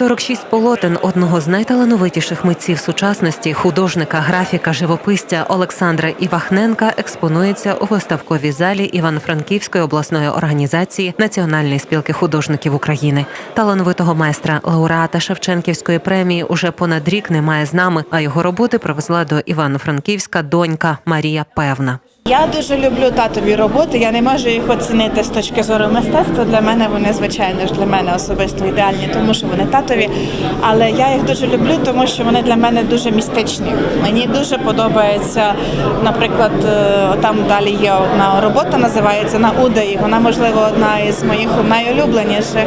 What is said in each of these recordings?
46 полотен одного з найталановитіших митців сучасності, художника, графіка, живописця Олександра Івахненка експонується у виставковій залі Івано-Франківської обласної організації Національної спілки художників України. Талановитого майстра лауреата Шевченківської премії уже понад рік немає з нами, а його роботи привезла до Івано-Франківська донька Марія Певна. Я дуже люблю татові роботи. Я не можу їх оцінити з точки зору мистецтва. Для мене вони звичайно ж для мене особисто ідеальні, тому що вони татові. Але я їх дуже люблю, тому що вони для мене дуже містичні. Мені дуже подобається, наприклад, е, там далі є одна робота, називається на Удаї. Вона можливо одна із моїх найулюбленіших.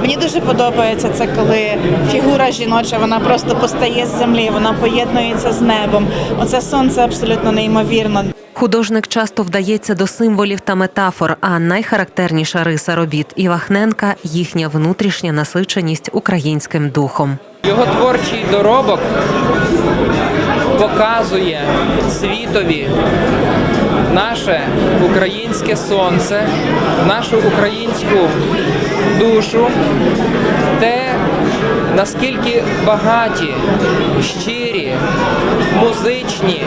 Мені дуже подобається це, коли фігура жіноча вона просто постає з землі, вона поєднується з небом. Оце сонце абсолютно неймовірно. Художник часто вдається до символів та метафор, а найхарактерніша риса робіт Івахненка їхня внутрішня насиченість українським духом. Його творчий доробок показує світові наше українське сонце, нашу українську душу, те, наскільки багаті, щирі, музичні,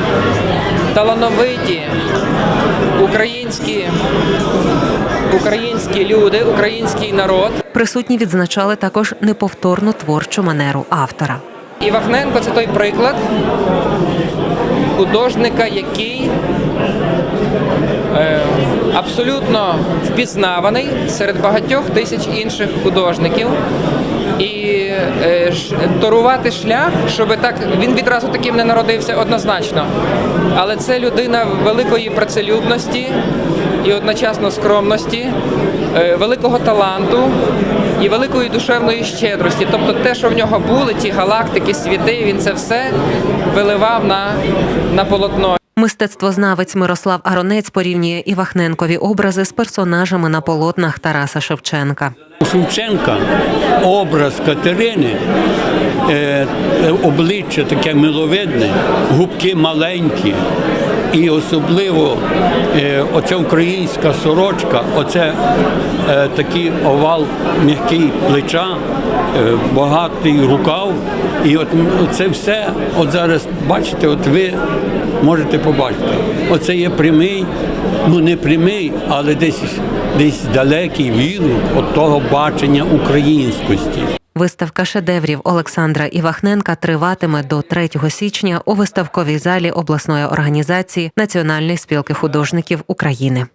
талановиті українські, українські люди, український народ. Присутні відзначали також неповторну творчу манеру автора. Івахненко це той приклад художника, який е, абсолютно впізнаваний серед багатьох тисяч інших художників. І е, ш- торувати шлях, щоб так він відразу таким не народився однозначно. Але це людина великої працелюбності і одночасно скромності, е, великого таланту і великої душевної щедрості. Тобто те, що в нього були, ті галактики, світи, він це все виливав на, на полотно. Мистецтвознавець Мирослав Аронець порівнює Івахненкові образи з персонажами на полотнах Тараса Шевченка. У Шевченка образ Катерини, е, е, обличчя таке миловидне, губки маленькі. І особливо е, оця українська сорочка, оце такий овал м'який плеча, багатий рукав. І от це все, от зараз бачите, от ви можете побачити. Оце є прямий, ну не прямий, але десь десь далекий відлік від того бачення українськості. Виставка шедеврів Олександра Івахненка триватиме до 3 січня у виставковій залі обласної організації Національної спілки художників України.